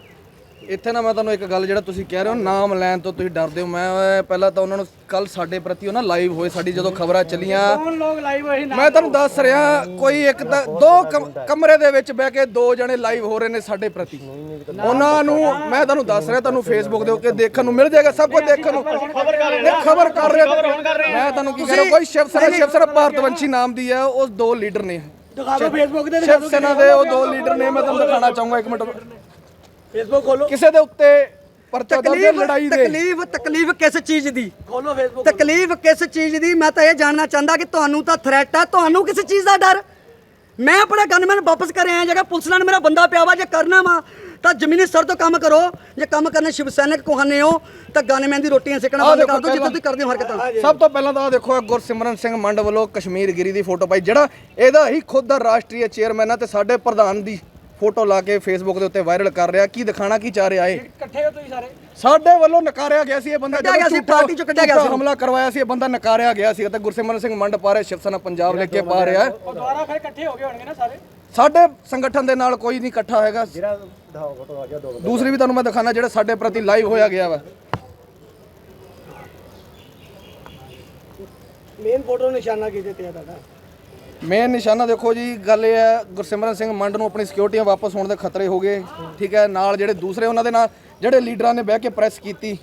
D: ਇੱਥੇ ਨਾ ਮੈਂ ਤੁਹਾਨੂੰ ਇੱਕ ਗੱਲ ਜਿਹੜਾ ਤੁਸੀਂ ਕਹਿ ਰਹੇ ਹੋ ਨਾਮ ਲੈਣ ਤੋਂ ਤੁਸੀਂ ਡਰਦੇ ਹੋ। ਮੈਂ ਪਹਿਲਾਂ ਤਾਂ ਉਹਨਾਂ ਨੂੰ ਕੱਲ ਸਾਡੇ ਪ੍ਰਤੀ ਉਹ ਨਾ ਲਾਈਵ ਹੋਏ ਸਾਡੀ ਜਦੋਂ ਖਬਰਾਂ ਚੱਲੀਆਂ।
C: ਲੋਕ ਲਾਈਵ ਹੋਏ
D: ਮੈਂ ਤੁਹਾਨੂੰ ਦੱਸ। ਰਿਹਾ ਕੋਈ ਇੱਕ ਤਾਂ ਦੋ ਕਮ- ਕਮਰੇ ਦੇ ਵਿੱਚ ਬਹਿ ਕੇ ਦੋ ਜਣੇ ਲਾਈਵ ਹੋ ਰਹੇ ਨੇ ਸਾਡੇ ਪ੍ਰਤੀ। ਉਹਨਾਂ ਨੂੰ ਮੈਂ ਤੁਹਾਨੂੰ ਦੱਸ ਰਿਹਾ ਤੁਹਾਨੂੰ ਫੇਸਬੁੱਕ ਦੇ ਉੱਤੇ ਦੇਖਣ ਨੂੰ ਮਿਲ ਜਾਏਗਾ ਸਭ ਕੁਝ ਦੇਖਣ ਨੂੰ। ਖਬਰ ਕਰ ਰਹੇ ਮੈਂ ਤੁਹਾਨੂੰ ਕੀ ਕਹਿ ਰਿਹਾ ਕੋਈ ਸ਼ਿਵ ਸੈਨਾ ਸ਼ਿਵ ਸੈਨਾ ਭਾਰਤਵੰਸ਼ੀ ਨਾਮ ਦੀ ਹੈ ਉਹ ਦੋ ਲੀਡਰ ਨੇ।
C: ਦਿਖਾ ਦਿਓ ਫੇਸਬੁੱਕ ਤੇ
D: ਸ਼ਿਵ ਸੈਨਾ ਦੇ ਉਹ ਦੋ ਲੀਡਰ ਨੇ ਮੈਂ ਤੁਹਾਨੂੰ ਦਿਖਾਣਾ ਚਾਹੂੰਗਾ ਇੱਕ ਮਿੰਟ।
C: ਫੇਸਬੁੱਕ ਖੋਲੋ।
D: ਕਿਸੇ ਦੇ ਉੱਤੇ ਪਰਚਾ ਦਰਜ ਹੈ
A: ਤਕਲੀਫ
D: ਲੜਾਈ ਦੇ।
A: ਤਕਲੀਫ ਤਕਲੀਫ ਕਿਸ ਚੀਜ਼ ਦੀ?
C: ਖੋਲੋ ਫੇਸਬੁੱਕ
A: ਤਕਲੀਫ ਕਿਸ ਚੀਜ਼ ਦੀ? ਮੈਂ ਤਾਂ ਇਹ ਜਾਣਨਾ ਚਾਹੁੰਦਾ ਕਿ ਤੁਹਾਨੂੰ ਤਾਂ ਥ੍ਰੈਟ ਹੈ। ਤੁਹਾਨੂੰ ਕਿਸ ਚੀਜ਼ ਦਾ ਡਰ? ਮੈਂ ਆਪਣੇ ਗਨਮੈਨ ਵਾਪਸ ਕਰ ਆਇਆ ਜਗ੍ਹਾ ਪੁਲਿਸ ਨਾਲ ਮੇਰਾ ਬੰਦਾ ਪਿਆ ਵਾ ਜੇ ਕਰਨਾ ਵਾ ਤਾਂ ਜ਼ਮੀਨੀ ਸਰ ਤੋਂ ਕੰਮ ਕਰੋ। ਜੇ ਕੰਮ ਕਰਨਾ ਸ਼ਿਵ ਸੈਨਿਕ ਕਹਾਨੇ ਹੋ ਤਾਂ ਗਨਮੈਨ ਦੀ ਰੋਟੀਆਂ ਸੇਕਣਾ ਬੰਦ ਕਰ ਦਿਓ ਜਿੱਦਾਂ ਤੁਸੀਂ ਕਰਦੇ ਹੋ ਹਰਕਤਾਂ।
D: ਸਭ ਤੋਂ ਪਹਿਲਾਂ ਤਾਂ ਆਹ ਦੇਖੋ ਇਹ ਗੁਰਸਿਮਰਨ ਸਿੰਘ ਮੰਡ ਵੱਲੋਂ ਕਸ਼ਮੀਰ ਗਿਰੀ ਦੀ ਫੋਟੋ ਪਾਈ ਜਿਹੜਾ ਇਹਦਾ ਹੀ ਖੁਦ ਦਾ ਰਾਸ਼ਟਰੀ ਚੇਅਰਮੈਨ ਆ ਤੇ ਸਾਡੇ ਪ੍ਰਧਾਨ ਦੀ ਫੋਟੋ ਲਾ ਕੇ ਫੇਸਬੁੱਕ ਦੇ ਉੱਤੇ ਵਾਇਰਲ ਕਰ ਰਿਹਾ। ਕੀ ਦਿਖਾਣਾ ਕੀ ਚਾਹ ਰਿਹਾ ਏ
C: ਇਕੱਠੇ ਹੋ ਤੁਸੀਂ ਸਾਰੇ?
D: ਸਾਡੇ ਵੱਲੋਂ ਨਕਾਰਿਆ ਗਿਆ ਸੀ ਇਹ ਬੰਦਾ।
A: ਗਿਆ ਸੀ, ਪਾਰਟੀ ਚੋਂ ਕੱਢਿਆ ਗਿਆ ਸੀ।
D: ਹਮਲਾ ਕਰਵਾਇਆ ਸੀ ਇਹ ਬੰਦਾ ਨਕਾਰਿਆ ਗਿਆ ਸੀ ਅਤੇ ਗੁਰਸਿਮਰਨ ਸਿੰਘ ਮੰਡ ਪਾ ਰਿਹਾ ਸ਼ਿਵ ਸੈਨਾ ਪੰਜਾਬ ਲੈ ਕੇ ਪਾ ਰਿਹਾ ਹੈ।
C: ਦੁਬਾਰਾ ਫਿਰ ਇਕੱਠੇ ਹੋ ਗਏ ਹੋਣਗੇ ਨਾ ਸਾਰੇ?
D: ਸਾਡੇ ਸੰਗਠਨ ਦੇ ਨਾਲ ਕੋਈ ਨਹੀਂ ਇਕੱਠਾ ਹੈਗਾ।
E: ਜਿਹੜਾ ਦਿਖਾਓ ਫੋਟੋ ਆ ਗਿਆ ਦੋ
D: ਦੂਸਰੀ ਵੀ ਤੁਹਾਨੂੰ ਮੈਂ ਦਿਖਾਣਾ ਜਿਹੜਾ ਸਾਡੇ ਪ੍ਰਤੀ ਲਾਈਵ ਹੋਇਆ ਗਿਆ ਵਾ।
C: ਮੇਨ ਫੋਟੋ ਨਿਸ਼ਾਨਾ ਕਿਹਦੇ ਤੇ ਆ ਤੁਹਾਡਾ?
D: ਮੇਨ ਨਿਸ਼ਾਨਾ ਦੇਖੋ ਜੀ ਗੱਲ ਇਹ ਹੈ ਗੁਰਸਿਮਰਨ ਸਿੰਘ ਮੰਡ ਨੂੰ ਆਪਣੀ ਸਿਕਿਉਰਟੀਆਂ ਵਾਪਸ ਹੋਣ ਦੇ ਖਤਰੇ ਹੋ ਗਏ ਠੀਕ ਹੈ? ਨਾਲ ਜਿਹੜੇ ਦੂਸਰੇ ਉਹਨਾਂ ਦੇ ਨਾਲ ਜਿਹੜੇ ਲੀਡਰਾਂ ਨੇ ਬਹਿ ਕੇ ਪ੍ਰੈਸ ਕੀਤੀ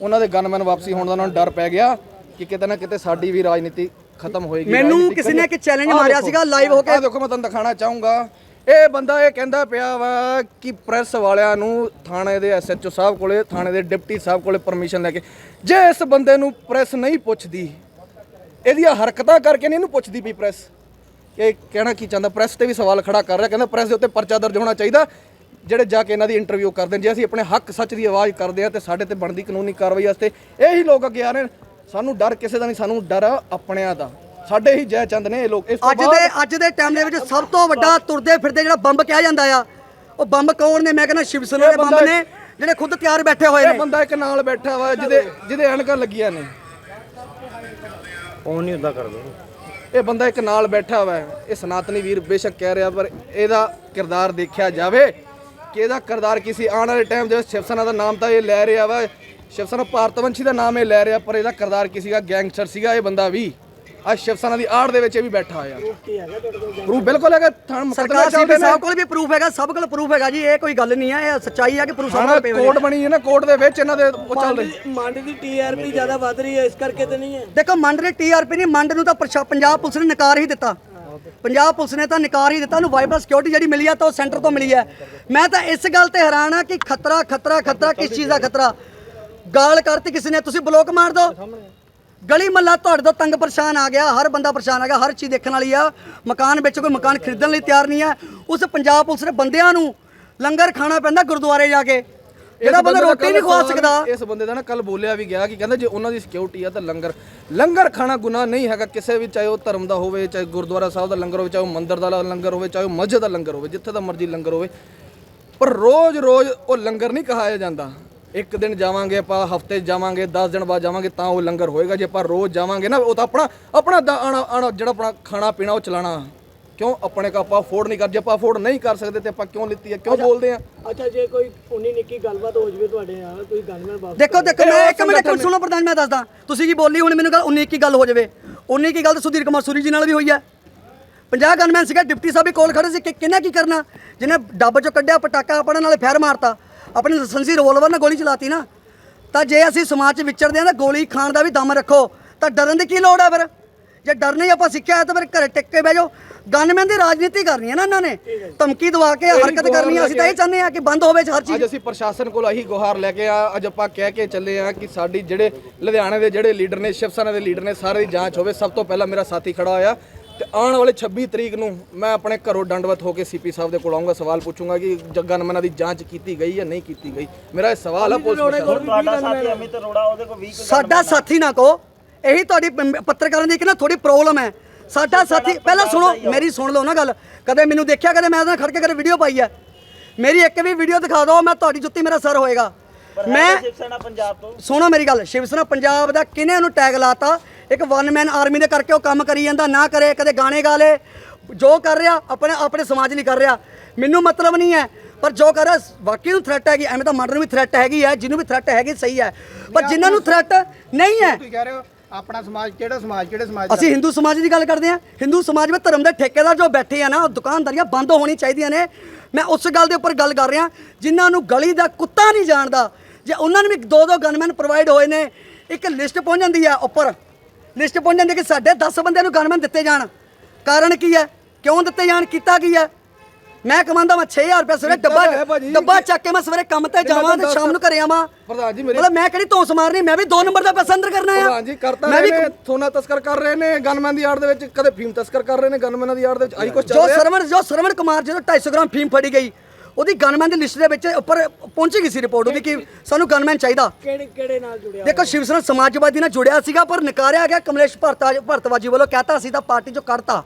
D: ਉਹਨਾਂ ਦੇ ਗਨਮੈਨ ਵਾਪਸੀ ਹੋਣ ਦਾ ਉਹਨਾਂ ਨੂੰ ਡਰ ਪੈ ਗਿਆ ਕਿ ਕਿਤੇ ਨਾ ਕਿਤੇ ਸਾਡੀ ਵੀ ਰਾਜਨੀਤੀ ਖਤਮ ਹੋਏਗੀ।
A: ਮੈਨੂੰ ਕਿਸੇ ਨੇ ਇੱਕ ਚੈਲੰਜ ਮਾਰਿਆ ਸੀਗਾ ਲਾਈਵ ਹੋ ਕੇ।
D: ਦੇਖੋ ਮੈਂ ਤੁਹਾਨੂੰ ਦਿਖਾਣਾ ਚਾਹੂੰਗਾ। ਇਹ ਬੰਦਾ ਇਹ ਕਹਿੰਦਾ ਪਿਆ ਵਾ ਕਿ ਪ੍ਰੈਸ ਵਾਲਿਆਂ ਨੂੰ ਥਾਣੇ ਦੇ ਐਸਐਚਓ ਸਾਹਿਬ ਕੋਲੇ ਥਾਣੇ ਦੇ ਡਿਪਟੀ ਸਾਹਿਬ ਕੋਲੇ ਪਰਮਿਸ਼ਨ ਲੈ ਕੇ ਜੇ ਇਸ ਬੰਦੇ ਨੂੰ ਪ੍ਰੈਸ ਨਹੀਂ ਪੁੱਛਦੀ ਇਹਦੀਆਂ ਹਰਕਤਾਂ ਕਰਕੇ ਨਹੀਂ ਇਹਨੂੰ ਪੁੱਛਦੀ ਪਈ ਪ੍ਰੈਸ ਇਹ ਕਹਿਣਾ ਕੀ ਚਾਹੁੰਦਾ? ਪ੍ਰੈਸ ਤੇ ਵੀ ਸਵਾਲ ਖੜਾ ਕਰ ਰਿਹਾ ਕਹਿੰਦਾ ਪ੍ਰੈਸ ਦੇ ਉੱਤੇ ਪਰਚਾ ਦਰਜ ਹੋਣਾ ਚਾਹੀਦਾ ਜਿਹੜੇ ਜਾ ਕੇ ਇਹਨਾਂ ਦੀ ਇੰਟਰਵਿਊ ਕਰਦੇ ਨੇ। ਜੇ ਅਸੀਂ ਆਪਣੇ ਹੱਕ ਸੱਚ ਦੀ ਆਵਾਜ਼ ਕਰਦੇ ਆ ਤੇ ਸਾਡੇ ਤੇ ਬਣਦੀ ਕਾਨੂੰਨੀ ਕਾਰਵਾਈ ਵਾਸਤੇ ਇਹੀ ਲੋਕ ਅੱਗੇ ਆ ਰਹੇ ਨੇ। ਸਾਨੂੰ ਡਰ ਕਿਸੇ ਦਾ ਨਹੀਂ ਸਾਨੂੰ ਡਰ ਆਪਣਿਆਂ ਦਾ। ਸਾਡੇ ਹੀ ਜੈ ਚੰਦ ਨੇ ਇਹ ਲੋਕ। ਇਸ ਤੋਂ
A: ਅੱਜ ਦੇ ਅੱਜ ਦੇ ਟਾਈਮ ਦੇ ਵਿੱਚ ਸਭ ਤੋਂ ਵੱਡਾ ਤੁਰਦੇ ਫਿਰਦੇ ਜਿਹੜਾ ਬੰਬ ਕਿਹਾ ਜਾਂਦਾ ਆ ਉਹ ਬੰਬ ਕੌਣ ਨੇ? ਮੈਂ ਕਹਿੰਦਾ ਸ਼ਿਵ ਸੈਨਾ ਦੇ ਬੰਬ ਨੇ ਜਿਹੜੇ ਖੁਦ ਤਿਆਰ ਬੈਠੇ ਹੋਏ
D: ਇਹ
A: ਨੇ
D: ਬੰਦਾ ਇੱਕ ਨਾਲ ਬੈਠਾ ਵਾ ਜਿਹਦੇ ਜਿਹਦੇ ਐਨਕਾਂ ਲੱਗੀਆਂ ਨੇ।
E: ਫੋਨ ਨਹੀਂ ਹੁੰਦਾ ਕਰ ਦੋ
D: ਇਹ ਬੰਦਾ ਇੱਕ ਨਾਲ ਬੈਠਾ ਵਾ ਇਹ ਸਨਾਤਨੀ ਵੀਰ ਬੇਸ਼ੱਕ ਕਹਿ ਰਿਹਾ ਪਰ ਇਹਦਾ ਕਿਰਦਾਰ ਦੇਖਿਆ ਜਾਵੇ ਕਿ ਇਹਦਾ ਕਿਰਦਾਰ ਕਿਸੇ ਆਉਣ ਵਾਲੇ ਟਾਈਮ ਦੇ ਵਿੱਚ ਸ਼ਿਵ ਸੈਨਾ ਦਾ ਨਾਮ ਤਾਂ ਇਹ ਲੈ ਰਿਹਾ ਵਾ। ਸ਼ਿਵ ਸੈਨਾ ਭਾਰਤਵੰਸ਼ੀ ਦਾ ਨਾਮ ਇਹ ਲੈ ਰਿਹਾ, ਪਰ ਇਹਦਾ ਕਿਰਦਾਰ ਕਿਸੇ ਦਾ ਗੈਂਗਸਟਰ ਸੀਗਾ ਇਹ ਬੰਦਾ ਵੀ। ਅੱਜ ਸ਼ਿਵ ਸੈਨਾ ਦੀ ਆੜ ਦੇ ਵਿੱਚ ਇਹ ਵੀ ਬੈਠਾ
C: ਕੋਲ
D: ਪ੍ਰੂਫ ਬਿਲਕੁਲ ਹੈਗਾ ਥਾਣ ਮੁਕੱਦਮਾ
A: ਸਰਕਾਰ ਸੀਪੀ
D: ਨੇ।
A: ਸਾਹਿਬ ਕੋਲ ਵੀ ਪ੍ਰੂਫ ਹੈਗਾ ਸਭ ਕੋਲ ਪ੍ਰੂਫ ਹੈਗਾ ਜੀ ਇਹ ਕੋਈ ਗੱਲ ਨਹੀਂ ਹੈ ਇਹ ਸੱਚਾਈ ਹੈ ਕਿ ਪ੍ਰੂਫ ਸਭ ਕੋਲ ਪਏ ਹੋਏ ਨੇ।
D: ਕੋਰਟ ਬਣੀ ਹੈ ਨਾ ਕੋਰਟ ਦੇ ਵਿੱਚ ਇਹਨਾਂ ਦੇ ਉਹ ਚੱਲ ਰਹੀ।
C: ਮੰਡ ਦੀ ਟੀਆਰਪੀ ਜ਼ਿਆਦਾ ਵੱਧ ਰਹੀ ਹੈ ਇਸ ਕਰਕੇ ਤੇ ਨਹੀਂ ਹੈ।
A: ਦੇਖੋ ਮੰਡ ਦੇ ਟੀਆਰਪੀ ਨਹੀਂ ਮੰਡ ਨੂੰ ਤਾਂ ਪ੍ਰਸ਼ਾ- ਪੰਜਾਬ ਪੁਲਿਸ ਨੇ ਨਕਾਰ ਹੀ ਦਿੱਤਾ। ਪੰਜਾਬ ਪੁਲਿਸ ਨੇ ਤਾਂ ਨਕਾਰ ਹੀ ਦਿੱਤਾ ਉਹਨੂੰ ਵਾਈਬਰ ਸਿਕਿਉਰਿਟੀ ਜਿਹੜੀ ਮਿਲੀ ਆ ਤਾਂ ਉਹ ਸੈਂਟਰ ਤੋਂ ਮਿਲੀ ਹੈ। ਮੈਂ ਤਾਂ ਇਸ ਗੱਲ ਤੇ ਹੈਰਾਨ ਆ ਕਿ ਖਤਰਾ ਖਤਰਾ ਖਤਰਾ ਕਿਸ ਚੀਜ਼ ਦਾ ਖਤਰਾ? ਗਾਲ ਕਰਤੀ ਕਿਸੇ ਨੇ ਤੁਸੀਂ ਬਲੋਕ ਮਾਰ ਦਿਓ। ਗਲੀ ਮੱਲਾ ਤੁਹਾਡੇ ਤੋਂ ਤੰਗ ਪਰੇਸ਼ਾਨ ਆ ਗਿਆ ਹਰ ਬੰਦਾ ਪਰੇਸ਼ਾਨ ਆ ਗਿਆ ਹਰ ਚੀਜ਼ ਦੇਖਣ ਵਾਲੀ ਆ। ਮਕਾਨ ਵਿੱਚ ਕੋਈ ਮਕਾਨ ਖਰੀਦਣ ਲਈ ਤਿਆਰ ਨਹੀਂ ਹੈ ਉਸ ਪੰਜਾਬ ਪੁਲਿਸ ਦੇ ਬੰਦਿਆਂ ਨੂੰ ਲੰਗਰ ਖਾਣਾ ਪੈਂਦਾ ਗੁਰਦੁਆਰੇ ਜਾ ਕੇ। ਜਿਹੜਾ ਬੰਦਾ ਰੋਟੀ ਨਹੀਂ ਖਵਾ ਸਕਦਾ।
D: ਇਸ ਬੰਦੇ ਦਾ ਨਾ ਕੱਲ ਬੋਲਿਆ ਵੀ ਗਿਆ ਕਿ ਕਹਿੰਦਾ ਜੇ ਉਹਨਾਂ ਦੀ ਸਿਕਿਉਰਿਟੀ ਆ ਤਾਂ ਲੰਗਰ ਲੰਗਰ ਖਾਣਾ ਗੁਨਾਹ ਨਹੀਂ ਹੈਗਾ। ਕਿਸੇ ਵੀ ਚਾਹੇ ਉਹ ਧਰਮ ਦਾ ਹੋਵੇ ਚਾਹੇ ਗੁਰਦੁਆਰਾ ਸਾਹਿਬ ਦਾ ਲੰਗਰ ਹੋਵੇ ਚਾਹੇ ਉਹ ਮੰਦਿਰ ਦਾ ਲੰਗਰ ਹੋਵੇ ਚਾਹੇ ਉਹ ਮਸਜਿਦ ਦਾ ਲੰਗਰ ਹੋਵੇ ਜਿੱਥੇ ਦਾ ਮਰਜ਼ੀ ਲੰਗਰ ਹੋਵੇ। ਪਰ ਰੋਜ਼-ਰੋਜ਼ ਉਹ ਲੰਗਰ ਨਹੀਂ ਕਹਾਇਆ ਜਾਂਦਾ। ਇੱਕ ਦਿਨ ਜਾਵਾਂਗੇ ਆਪਾਂ ਹਫ਼ਤੇ ਜਾਵਾਂਗੇ 10 ਦਿਨ ਬਾਅਦ ਜਾਵਾਂਗੇ ਤਾਂ ਉਹ ਲੰਗਰ ਹੋਏਗਾ। ਜੇ ਆਪਾਂ ਰੋਜ਼ ਜਾਵਾਂਗੇ ਨਾ ਉਹ ਤਾਂ ਆਪਣਾ ਆਪਣਾ ਦਾ- ਆਣਾ ਆਣਾ ਜਿਹੜਾ ਆਪਣਾ ਖਾਣਾ ਪੀਣਾ ਉਹ ਚਲਾਣਾ। ਕਿਉਂ? ਆਪਣੇ ਕੋ ਆਪਾਂ ਅਫੋਰਡ ਨਹੀਂ ਕਰ ਜੇ ਆਪਾਂ ਅਫੋਰਡ ਨਹੀਂ ਕਰ ਸਕਦੇ ਤੇ ਆਪਾਂ ਕਿਉਂ ਲਿੱਤੀ ਹੈ ਕਿਉਂ ਬੋਲਦੇ ਆ?
C: ਅੱਛਾ ਜੇ ਕੋਈ ਉਨੀ ਨਿੱਕੀ ਗੱਲਬਾਤ ਹੋ ਜਵੇ ਤੁਹਾਡੇ ਨਾਲ ਕੋਈ ਗਨਮੈਨ ਵਾਪਸ
A: ਦੇਖੋ ਦੇਖੋ
D: ਇਹ
A: ਮੈਂ ਇੱਕ ਮਿੰਟ ਇੱਕ ਸੁਣੋ ਪ੍ਰਧਾਨ ਮੈਂ ਦੱਸਦਾ। ਤੁਸੀਂ ਕੀ ਬੋਲੀ ਹੁਣ ਮੈਨੂੰ ਗੱਲ 19 ਕੀ ਗੱਲ ਹੋ ਜਾਵੇ। 19 ਕੀ ਗੱਲ ਤਾਂ ਸੁਧੀਰ ਕੁਮਾਰ ਸੂਰੀ ਜੀ ਨਾਲ ਵੀ ਹੋਈ ਹੈ। 50 ਗਨਮੈਨ ਸੀਗਾ ਡਿਪਟੀ ਸਾਹਿਬ ਵੀ ਕੋਲ ਖੜੇ ਸੀ ਕਿ ਕਿਹਨੇ ਕੀ ਕਰਨਾ? ਜਿਹਨੇ ਡੱਬ ਚੋਂ ਕੱਢਿਆ ਪਟਾਕਾ ਆਪਣੇ ਨਾਲੇ ਫੈਰ ਮਾਰਤਾ। ਆਪਣੇ ਲਾਇਸੈਂਸੀ ਰਿਵੋਲਵਰ ਨਾਲ ਗੋਲੀ ਚਲਾਤੀ ਨਾ ਤਾਂ ਜੇ ਅਸੀਂ ਸਮਾਜ 'ਚ ਵਿਚਰਦੇ ਹਾਂ ਤਾਂ ਗੋਲੀ ਖਾਣ ਦਾ ਵੀ ਦਮ ਰੱਖੋ ਤਾਂ ਡਰਨ ਦੀ ਕੀ ਲੋੜ ਹੈ ਫਿਰ? ਜੇ ਡਰ ਨਹੀਂ ਆਪਾਂ ਸਿੱਖਿਆ ਹੈ ਤਾਂ ਫਿਰ ਘਰੇ ਟਿਕ ਕੇ ਬਹਿ ਜਾਓ। ਗਨਮੈਨ ਦੀ ਰਾਜਨੀਤੀ ਕਰਨੀ ਹੈ ਨਾ ਇਹਨਾਂ ਨੇ ਧਮਕੀ ਦਵਾ ਕੇ ਹਰਕਤ ਕਰਨੀ ਹੈ ਅਸੀਂ ਤਾਂ ਇਹ ਚਾਹੁੰਦੇ ਹਾਂ ਕਿ ਬੰਦ ਹੋਵੇ ਹਰ ਚੀਜ਼।
D: ਅੱਜ ਅਸੀਂ ਪ੍ਰਸ਼ਾਸਨ ਕੋਲ ਇਹੀ ਗੁਹਾਰ ਲੈ ਕੇ ਆ। ਅੱਜ ਆਪਾਂ ਕਹਿ ਕੇ ਚੱਲੇ ਆ ਕਿ ਸਾਡੀ ਜਿਹੜੇ ਲੁਧਿਆਣੇ ਦੇ ਜਿਹੜੇ ਲੀਡਰ ਨੇ ਸ਼ਿਵ ਸੈਨਾ ਦੇ ਲੀਡਰ ਨੇ ਸਾਰੇ ਦੀ ਜਾਂਚ ਹੋਵੇ। ਸਭ ਤੋਂ ਪਹਿਲਾਂ ਮੇਰਾ ਸਾਥੀ ਖੜਾ ਹੋਇਆ। ਤੇ ਆਉਣ ਵਾਲੇ 26 ਤਰੀਕ ਨੂੰ ਮੈਂ ਆਪਣੇ ਘਰੋਂ ਦੰਡਵਤ ਹੋ ਕੇ ਸੀਪੀ ਸਾਹਿਬ ਦੇ ਕੋਲ ਆਉਂਗਾ ਸਵਾਲ ਪੁੱਛੂੰਗਾ ਕਿ ਜਗਨਮਨਾ ਦੀ ਜਾਂਚ ਕੀਤੀ ਗਈ ਜਾਂ ਨਹੀਂ ਕੀਤੀ ਗਈ। ਮੇਰਾ ਇਹ ਸਵਾਲ ਹੈ ਪੁਲਿਸ ਪ੍ਰਸ਼ਾਸਨ
F: ਤੁਹਾਡਾ ਸਾਥੀ ਅਮਿਤ ਅਰੋੜਾ ਉਹਦੇ ਕੋਲ 20
A: ਸਾਡਾ ਸਾਥੀ ਨਾ ਕਹੋ ਇਹੀ ਤੁਹਾਡੀ ਪ- ਪੱਤਰਕਾਰਾਂ ਦੀ ਇੱਕ ਨਾ ਥੋੜੀ ਪ੍ਰੋਬਲਮ ਹੈ। ਸਾਡਾ ਸਾਥੀ ਪਹਿਲਾਂ ਸੁਣੋ ਮੇਰੀ ਸੁਣ ਲਓ ਨਾ ਗੱਲ। ਕਦੇ ਮੈਨੂੰ ਦੇਖਿਆ ਕਦੇ ਮੈਂ ਉਹਦੇ ਨਾਲ ਖੜ ਕੇ ਕਦੇ ਵੀਡੀਓ ਪਾਈ ਹੈ। ਮੇਰੀ ਇੱਕ ਵੀ ਵੀਡੀਓ ਦਿਖਾ ਦਿਓ ਮੈਂ ਤੁਹਾਡੀ ਜੁੱਤੀ ਮੇਰਾ ਸਰ ਹੋਏਗਾ। ਮੈਂ
F: ਸ਼ਿਵ ਸੈਨਾ ਪੰਜਾਬ ਤੋਂ।
A: ਸੁਣੋ ਮੇਰੀ ਗੱਲ ਸ਼ਿਵ ਸੈਨਾ ਪੰਜਾਬ ਦਾ ਕਿਹਨੇ ਉਹਨੂੰ ਟੈਗ ਲਾਤਾ? ਇੱਕ ਵਨ ਮੈਨ ਆਰਮੀ ਦੇ ਕਰਕੇ ਉਹ ਕੰਮ ਕਰੀ ਜਾਂਦਾ ਨਾ ਕਰੇ ਕਦੇ ਗਾਣੇ ਗਾ ਲੇ। ਜੋ ਕਰ ਰਿਹਾ ਆਪਣੇ ਆਪਣੇ ਸਮਾਜ ਲਈ ਕਰ ਰਿਹਾ। ਮੈਨੂੰ ਮਤਲਬ ਨਹੀਂ ਹੈ ਪਰ ਜੋ ਕਰ ਰਿਹਾ ਵਾਕਈ ਨੂੰ ਥ੍ਰੈਟ ਹੈਗੀ ਐਵੇਂ ਤਾਂ ਮਰਡਰ ਨੂੰ ਵੀ ਥ੍ਰੈਟ ਹੈਗੀ ਹੈ ਜਿਹਨੂੰ ਵੀ ਥ੍ਰੈਟ ਹੈਗੀ ਸਹੀ ਹੈ। ਪਰ ਜਿਨ੍ਹਾਂ ਨੂੰ ਥ੍ਰੈਟ ਨਹੀਂ ਹੈ
E: ਤੁਸੀਂ ਕਹਿ ਰਹੇ ਹੋ ਆਪਣਾ ਸਮਾਜ ਕਿਹੜਾ ਸਮਾਜ ਕਿਹੜੇ ਸਮਾਜ ਦਾ?
A: ਅਸੀਂ ਹਿੰਦੂ ਸਮਾਜ ਦੀ ਗੱਲ ਕਰਦੇ ਹਾਂ। ਹਿੰਦੂ ਸਮਾਜ ਵਿੱਚ ਧਰਮ ਦੇ ਠੇਕੇਦਾਰ ਜੋ ਬੈਠੇ ਆ ਨਾ ਉਹ ਦੁਕਾਨਦਾਰੀਆਂ ਬੰਦ ਹੋਣੀ ਚਾਹੀਦੀਆਂ ਨੇ। ਮੈਂ ਉਸ ਗੱਲ ਦੇ ਉੱਪਰ ਗੱਲ ਕਰ ਰਿਹਾ ਜਿਨ੍ਹਾਂ ਨੂੰ ਗਲੀ ਦਾ ਕੁੱਤਾ ਨਹੀਂ ਜਾਣਦਾ ਜੇ ਉਹਨਾਂ ਨੂੰ ਵੀ ਦੋ ਦੋ ਗਨਮੈਨ ਪ੍ਰੋਵਾਈਡ ਹੋਏ ਨੇ ਇੱਕ ਲਿਸਟ ਪਹੁੰਚ ਜਾਂਦੀ ਆ ਉੱਪਰ। ਲਿਸਟ ਪਹੁੰਚ ਜਾਂਦੀ ਕਿ ਸਾਡੇ 10 ਬੰਦਿਆਂ ਨੂੰ ਗਨਮੈਨ ਦਿੱਤੇ ਜਾਣ। ਕਾਰਨ ਕੀ ਹੈ? ਕਿਉਂ ਦਿੱਤੇ ਜਾਣ? ਕੀਤਾ ਕੀ ਹੈ? ਮੈਂ ਕਮਾਉਂਦਾ ਮੈਂ 6000 ਰੁਪਏ ਸਵੇਰੇ ਡੱਬਾ। ਡੱਬਾ ਚੱਕ ਕੇ ਮੈਂ ਸਵੇਰੇ ਕੰਮ ਤੇ ਜਾਵਾਂ ਤੇ ਸ਼ਾਮ ਨੂੰ ਘਰੇ ਆਵਾਂ।
D: ਪ੍ਰਧਾਨ ਜੀ ਮੇਰੀ
A: ਮਤਲਬ ਮੈਂ ਕਿਹੜੀ ਧੌਂਸ ਮਾਰਨੀ ਮੈਂ ਵੀ 2 ਨੰਬਰ ਦਾ ਪੈਸਾ ਅੰਦਰ ਕਰਨਾ ਆ।
D: ਪ੍ਰਧਾਨ ਜੀ ਕਰਤਾ
A: ਮੈਂ ਵੀ
D: ਸੋਨਾ ਤਸਕਰ ਕਰ ਰਹੇ ਨੇ ਗਨਮੈਨ ਦੀ ਆੜ ਦੇ ਵਿੱਚ ਕਦੇ ਫੀਮ ਤਸਕਰ ਕਰ ਰਹੇ ਨੇ ਗਨਮੈਨਾਂ ਦੀ ਆੜ ਦੇ ਵਿੱਚ ਆਹੀ ਕੁਝ ਚੱਲ
A: ਜੋ
D: ਰਿਹਾ।
A: ਸਰਵਣ ਜੋ ਸਰਵਣ ਕੁਮਾਰ ਜਦੋਂ 250 ਗ੍ਰਾਮ ਫੀਮ ਫੜੀ ਗਈ ਉਹਦੀ ਗਨਮੈਨ ਦੀ ਲਿਸਟ ਦੇ ਵਿੱਚ ਉੱਪਰ ਪਹੁੰਚੀ ਗਈ ਸੀ ਰਿਪੋਰਟ ਉਹਦੀ ਕਿ ਸਾਨੂੰ ਗਨਮੈਨ ਚਾਹੀਦਾ।
C: ਕਿਹੜੇ ਕਿਹੜੇ ਨਾਲ ਜੁੜਿਆ
A: ਦੇਖੋ ਸ਼ਿਵ ਸੈਨਾ ਸਮਾਜਵਾਦੀ ਨਾਲ ਜੁੜਿਆ ਸੀਗਾ ਪਰ ਨਕਾਰਿਆ ਗਿਆ ਕਮਲੇਸ਼ ਭਰਤਾ ਭਰਤਵਾਜੀ ਵੱਲੋਂ ਕਹਤਾ ਸੀ ਤਾਂ ਪਾਰਟੀ ਚੋਂ ਕੱਢਤਾ।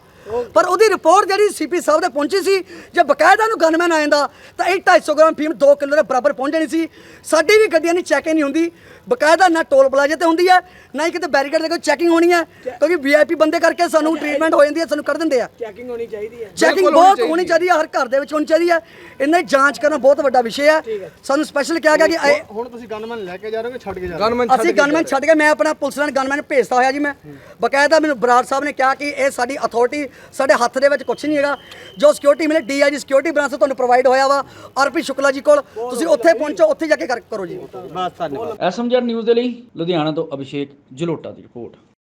A: ਪਰ ਉਹਦੀ ਰਿਪੋਰਟ ਜਿਹੜੀ ਸੀਪੀ ਸਾਹਿਬ ਦੇ ਪਹੁੰਚੀ ਸੀ, ਜੇ ਬਕਾਇਦਾ ਨੂੰ ਗਨਮੈਨ ਆ ਜਾਂਦਾ, ਤਾਂ ਇਹ 250 ਗ੍ਰਾਮ ਫੀਮ 2 ਕਿਲੋ ਦੇ ਬਰਾਬਰ ਪਹੁੰਚ ਜਾਣੀ ਸੀ। ਸਾਡੀ ਵੀ ਗੱਡੀਆਂ ਦੀ ਚੈਕਿੰਗ ਨਹੀਂ ਹੁੰਦੀ। ਬਕਾਇਦਾ ਨਾ ਟੋਲ ਪਲਾਜ਼ੇ ਤੇ ਹੁੰਦੀ ਹੈ ਨਾ ਹੀ ਕਿਤੇ ਬੈਰੀਕੇਡ ਦੇ ਕੋਈ ਚੈਕਿੰਗ ਹੋਣੀ ਹੈ ਕਿਉਂਕਿ ਵੀਆਈਪੀ ਬੰਦੇ ਕਰਕੇ ਸਾਨੂੰ ਟ੍ਰੀਟਮੈਂਟ ਹੋ ਜਾਂਦੀ ਹੈ ਸਾਨੂੰ ਕਰ ਦਿੰਦੇ ਆ।
C: ਚੈਕਿੰਗ ਹੋਣੀ ਚਾਹੀਦੀ ਹੈ
A: ਚੈਕਿੰਗ ਬਹੁਤ
D: ਹੋਣੀ
A: ਚਾਹੀਦੀ ਹੈ ਹਰ ਘਰ ਦੇ ਵਿੱਚ ਹੋਣੀ ਚਾਹੀਦੀ ਹੈ ਇਹਨਾਂ ਦੀ ਜਾਂਚ ਕਰਨਾ ਬਹੁਤ ਵੱਡਾ ਵਿਸ਼ੇ ਹੈ ਸਾਨੂੰ ਸਪੈਸ਼ਲ ਕਿਹਾ ਗਿਆ ਕਿ
E: ਹੁਣ ਤੁਸੀਂ ਗਨਮੈਨ ਲੈ ਕੇ ਜਾ ਰਹੇ ਹੋ ਕਿ ਛੱਡ ਕੇ ਜਾ ਰਹੇ ਹੋ?
A: ਅਸੀਂ ਗਨਮੈਨ ਛੱਡ ਕੇ ਮੈਂ ਆਪਣਾ ਪੁਲਿਸ ਲਾਈਨ ਗਨਮੈਨ ਭੇਜਤਾ ਹੋਇਆ ਜੀ ਮੈਂ। ਬਕਾਇਦਾ ਮੈਨੂੰ ਬਰਾੜ ਸਾਹਿਬ ਨੇ ਕਿਹਾ ਕਿ ਇਹ ਸਾਡੀ ਅਥਾਰਟੀ ਸਾਡੇ ਹੱਥ ਦੇ ਵਿੱਚ ਕੁਝ ਨਹੀਂ ਹੈਗਾ। ਜੋ ਸਿਕਿਉਰਿਟੀ ਮਿਲੇ ਡੀਆਈਜੀ ਸਿਕਿਉਰਿਟੀ ਬ੍ਰਾਂਚ ਤੋਂ ਤੁਹਾਨੂੰ ਪ੍ਰੋਵਾਈਡ ਹੋਇਆ ਵਾ। ਆਰਪੀ ਸ਼ੁਕਲਾ ਜੀ ਕੋਲ। ਤੁਸੀਂ ਉੱਥੇ ਪਹੁੰਚੋ ਉੱਥੇ ਜਾ ਕੇ ਕਰ- ਕਰੋ ਜੀ।
B: ਐਸਐਮਜੈਡ ਨਿਊਜ਼ ਦੇ ਲਈ ਲੁਧਿਆਣਾ ਤੋਂ ਅਭਿਸ਼ੇਕ ਜਲੋਟਾ ਦੀ ਰਿਪੋਰਟ।